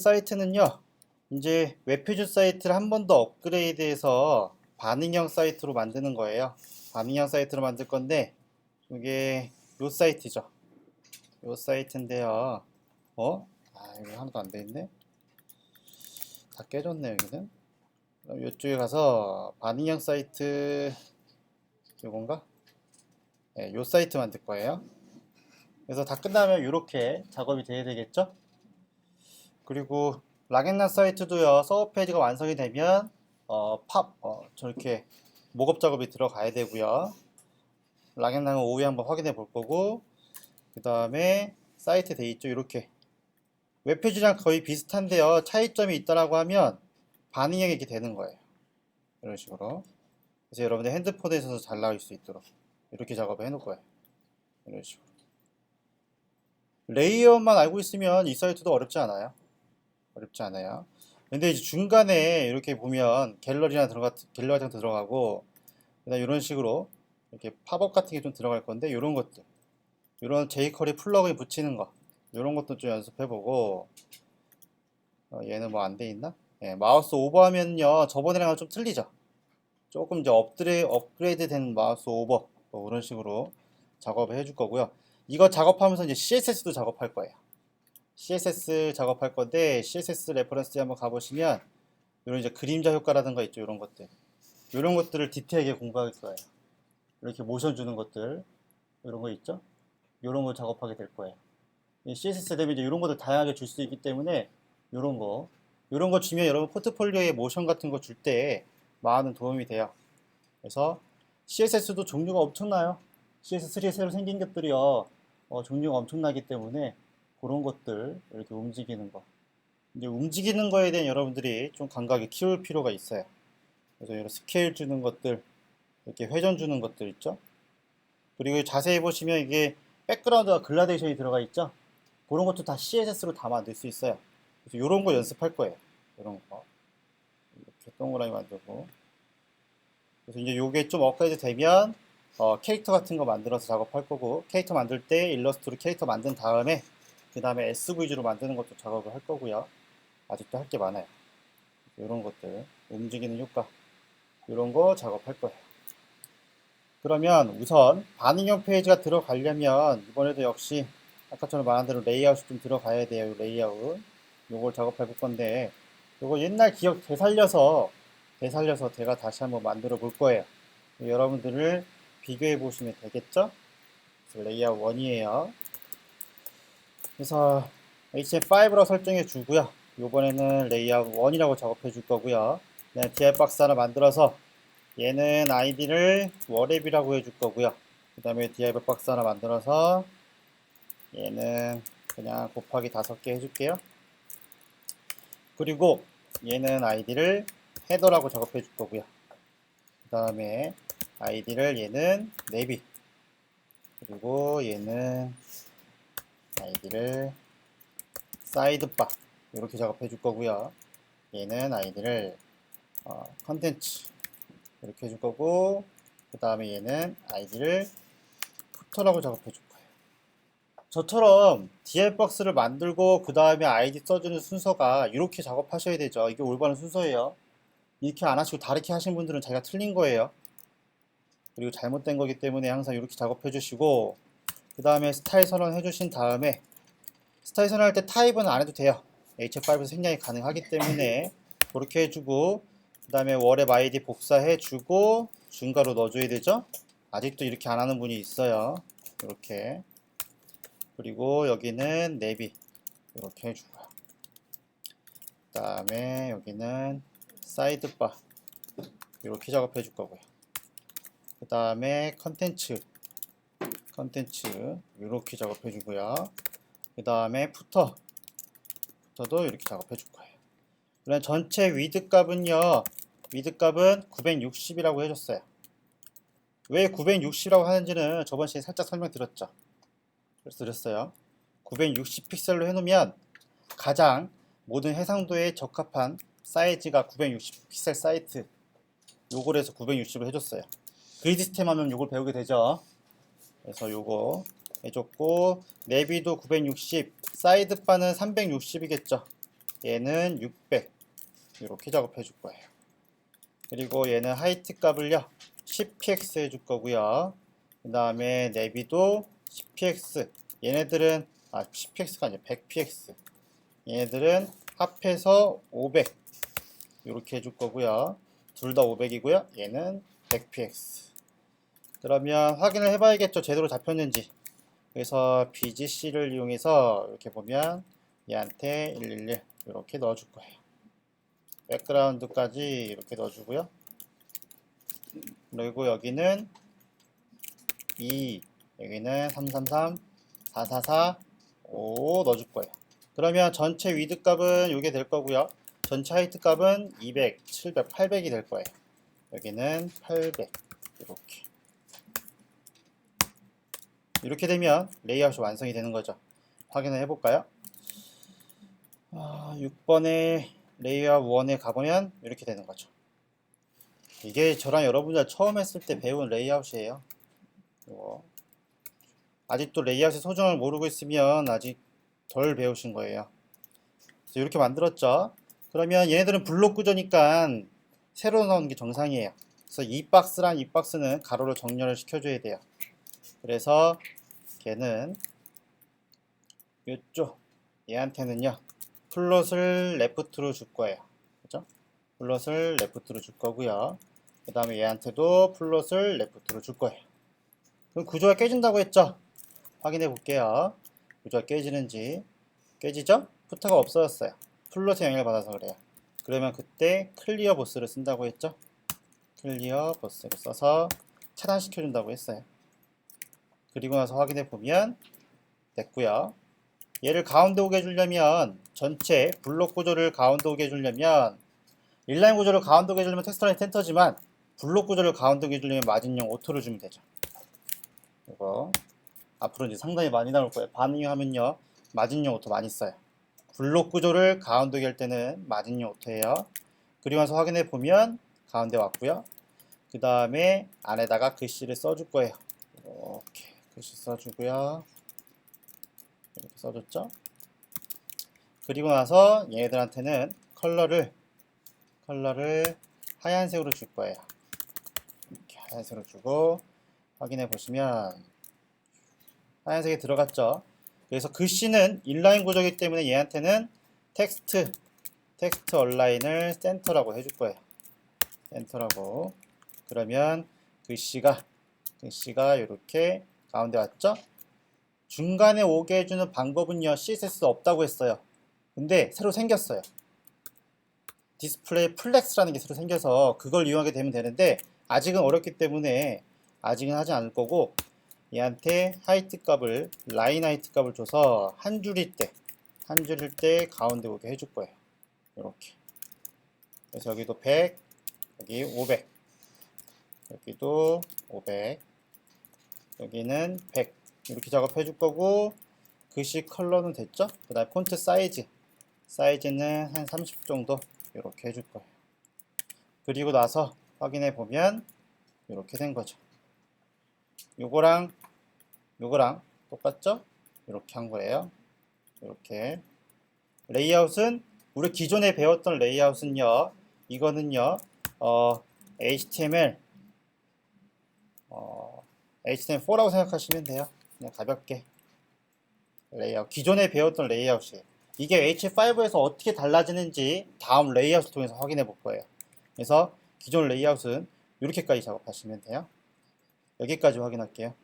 사이트는요, 이제 웹페이지 사이트를 한 번 더 업그레이드해서 반응형 사이트로 만드는 거예요. 반응형 사이트로 만들 건데, 이게 요 사이트죠. 요 사이트인데요. 어? 아, 이거 하나도 안 돼 있네? 다 깨졌네, 여기는. 그럼 이쪽에 가서 반응형 사이트, 요건가? 네, 요 사이트 만들 거예요. 그래서 다 끝나면 이렇게 작업이 돼야 되겠죠? 그리고 락앤란 사이트도요 서버 페이지가 완성이 되면 어, 팝 어, 저렇게 목업 작업이 들어가야 되고요. 락앤란은 오후에 한번 확인해 볼 거고 그 다음에 사이트 돼 있죠 이렇게. 웹페이지랑 거의 비슷한데요. 차이점이 있다라고 하면 반응형이 이렇게 되는 거예요. 이런 식으로. 그래서 여러분들 핸드폰에서도 잘 나올 수 있도록 이렇게 작업을 해 놓을 거예요. 이런 식으로. 레이어만 알고 있으면 이 사이트도 어렵지 않아요 어렵지 않아요. 근데 이제 중간에 이렇게 보면 갤러리나 들어가 갤러리 같은 거 들어가고 그다음 이런 식으로 이렇게 팝업 같은 게 좀 들어갈 건데 이런 것들 이런 제이커리 플러그인 붙이는 거 이런 것도 좀 연습해 보고 어, 얘는 뭐 안 돼 있나? 예, 마우스 오버하면요 저번이랑은 좀 틀리죠. 조금 이제 업드레 업그레이드 된 마우스 오버 뭐 이런 식으로 작업을 해줄 거고요. 이거 작업하면서 이제 CSS도 작업할 거예요. CSS 작업할 건데 CSS 레퍼런스 한번 가보시면 이런 이제 그림자 효과라든가 있죠 이런 것들. 이런 것들을 디테일하게 공부할 거예요. 이렇게 모션 주는 것들 이런 거 있죠? 이런 거 작업하게 될 거예요. 이 CSS 되면 이제 이런 것들 다양하게 줄 수 있기 때문에 이런 거. 이런 거 주면 여러분 포트폴리오에 모션 같은 거 줄 때 많은 도움이 돼요. 그래서 CSS도 종류가 엄청나요. CSS3에 새로 생긴 것들이요. 어, 종류가 엄청나기 때문에 그런 것들 이렇게 움직이는 거. 이제 움직이는 거에 대한 여러분들이 좀 감각을 키울 필요가 있어요. 그래서 이런 스케일 주는 것들 이렇게 회전 주는 것들 있죠? 그리고 자세히 보시면 이게 백그라운드와 글라데이션이 들어가 있죠? 그런 것도 다 CSS로 다 만들 수 있어요. 그래서 이런 거 연습할 거예요. 이런 거. 이렇게 동그라미 만들고. 그래서 이제 요게 좀 업그레이드 되면 어, 캐릭터 같은 거 만들어서 작업할 거고 캐릭터 만들 때 일러스트로 캐릭터 만든 다음에 그 다음에 SVG로 만드는 것도 작업을 할 거고요. 아직도 할 게 많아요. 이런 것들, 움직이는 효과, 이런 거 작업할 거예요. 그러면 우선 반응형 페이지가 들어가려면 이번에도 역시 아까처럼 말한 대로 레이아웃이 좀 들어가야 돼요. 레이아웃. 요걸 작업해 볼 건데 요거 옛날 기억 되살려서 되살려서 제가 다시 한번 만들어 볼 거예요. 여러분들을 비교해 보시면 되겠죠? 레이아웃 1이에요. 그래서 HM5로 설정해 주고요. 이번에는 레이아웃 1이라고 작업해 줄 거고요. 네, DI 박스 하나 만들어서 얘는 아이디를 워랩이라고 해줄 거고요. 그 다음에 DI 박스 하나 만들어서 얘는 그냥 곱하기 다섯 개 해줄게요. 그리고 얘는 아이디를 헤더라고 작업해 줄 거고요. 그 다음에 아이디를 얘는 네비 그리고 얘는 아이디를 사이드바 이렇게 작업해 줄 거고요. 얘는 아이디를 어, 컨텐츠 이렇게 해줄 거고 그 다음에 얘는 아이디를 푸터라고 작업해 줄 거예요. 저처럼 DL 박스를 만들고 그 다음에 아이디 써주는 순서가 이렇게 작업하셔야 되죠. 이게 올바른 순서예요. 이렇게 안 하시고 다르게 하신 분들은 자기가 틀린 거예요. 그리고 잘못된 거기 때문에 항상 이렇게 작업해 주시고 그 다음에 스타일 선언 해주신 다음에 스타일 선언할 때 타입은 안 해도 돼요. HF5에서 생략이 가능하기 때문에 그렇게 해주고 그 다음에 월앱 아이디 복사해주고 중괄호 넣어줘야 되죠. 아직도 이렇게 안 하는 분이 있어요. 이렇게 그리고 여기는 내비 이렇게 해주고요. 그 다음에 여기는 사이드바 이렇게 작업해 줄 거고요. 그 다음에 컨텐츠 컨텐츠 이렇게 작업해 주고요. 그 다음에 푸터 푸터도 이렇게 작업해 줄 거예요. 그럼 전체 위드 값은요. 위드 값은 960이라고 해줬어요. 왜 960이라고 하는지는 저번 시간에 살짝 설명드렸죠. 그래서 드렸어요. 960 픽셀로 해놓으면 가장 모든 해상도에 적합한 사이즈가 960 픽셀 사이트 요걸 해서 960을 해줬어요. 그리드 시스템 하면 요걸 배우게 되죠. 그래서 요거 해줬고 내비도 960 사이드바는 360이겠죠 얘는 600 이렇게 작업해 줄 거예요. 그리고 얘는 하이트 값을요 10px 해줄 거고요. 그 다음에 내비도 10px 얘네들은 아 10px가 아니라 100px 얘네들은 합해서 500 이렇게 해줄 거고요. 둘 다 500이고요. 얘는 100px 그러면 확인을 해봐야겠죠. 제대로 잡혔는지. 그래서 BGC를 이용해서 이렇게 보면 얘한테 111 이렇게 넣어줄 거예요. 백그라운드까지 이렇게 넣어주고요. 그리고 여기는 2, 여기는 333, 444, 5 넣어줄 거예요. 그러면 전체 위드 값은 이게 될 거고요. 전체 하이트 값은 200, 700, 800이 될 거예요. 여기는 800 이렇게. 이렇게 되면 레이아웃이 완성이 되는 거죠. 확인을 해볼까요? 아, 6번에 레이아웃 1에 가보면 이렇게 되는 거죠. 이게 저랑 여러분들 처음 했을 때 배운 레이아웃이에요. 이거. 아직도 레이아웃의 소중함을 모르고 있으면 아직 덜 배우신 거예요. 그래서 이렇게 만들었죠. 그러면 얘네들은 블록 구조니까 새로 나오는 게 정상이에요. 그래서 이 박스랑 이 박스는 가로로 정렬을 시켜줘야 돼요. 그래서 걔는 이쪽 얘한테는요 플롯을 레프트로 줄 거예요. 그죠? 플롯을 레프트로 줄 거고요. 그 다음에 얘한테도 플롯을 레프트로 줄 거예요. 그럼 구조가 깨진다고 했죠? 확인해 볼게요. 구조가 깨지는지 깨지죠? 푸터가 없어졌어요. 플롯의 영향을 받아서 그래요. 그러면 그때 클리어 보스를 쓴다고 했죠? 클리어 보스를 써서 차단시켜 준다고 했어요. 그리고 나서 확인해 보면 됐고요. 얘를 가운데 오게 해주려면 전체 블록 구조를 가운데 오게 해주려면 인라인 구조를 가운데 오게 해주려면 텍스트라인 센터지만 블록 구조를 가운데 오게 해주려면 마진용 오토를 주면 되죠. 이거 앞으로 이제 상당히 많이 나올 거예요. 반응하면요 마진용 오토 많이 써요. 블록 구조를 가운데 오게 할 때는 마진용 오토예요. 그리고 나서 확인해 보면 가운데 왔고요. 그 다음에 안에다가 글씨를 써줄 거예요. 이렇게 글씨 써주고요. 이렇게 써줬죠. 그리고 나서 얘네들한테는 컬러를 컬러를 하얀색으로 줄 거예요. 이렇게 하얀색으로 주고 확인해 보시면 하얀색이 들어갔죠. 그래서 글씨는 인라인 구조이기 때문에 얘한테는 텍스트 텍스트 얼라인을 센터라고 해줄 거예요. 센터라고 그러면 글씨가 글씨가 이렇게 가운데 왔죠? 중간에 오게 해주는 방법은요 CSS 없다고 했어요. 근데 새로 생겼어요. 디스플레이 플렉스라는 게 새로 생겨서 그걸 이용하게 되면 되는데 아직은 어렵기 때문에 아직은 하지 않을 거고 얘한테 하이트 값을 라인 하이트 값을 줘서 한 줄일 때 한 줄일 때 가운데 오게 해줄 거예요. 이렇게 그래서 여기도 100 여기 500 여기도 500 여기는 100 이렇게 작업해 줄 거고 글씨 컬러는 됐죠? 그 다음에 폰트 사이즈. 사이즈는 한 30 정도 이렇게 해줄 거예요. 그리고 나서 확인해 보면 이렇게 된 거죠. 요거랑 요거랑 똑같죠? 이렇게 한 거예요. 이렇게. 레이아웃은 우리 기존에 배웠던 레이아웃은요 이거는요 어, HTML 어, HTML4라고 생각하시면 돼요. 그냥 가볍게 레이아웃 기존에 배웠던 레이아웃이에요. 이게 H5에서 어떻게 달라지는지 다음 레이아웃을 통해서 확인해 볼 거예요. 그래서 기존 레이아웃은 이렇게까지 작업하시면 돼요. 여기까지 확인할게요.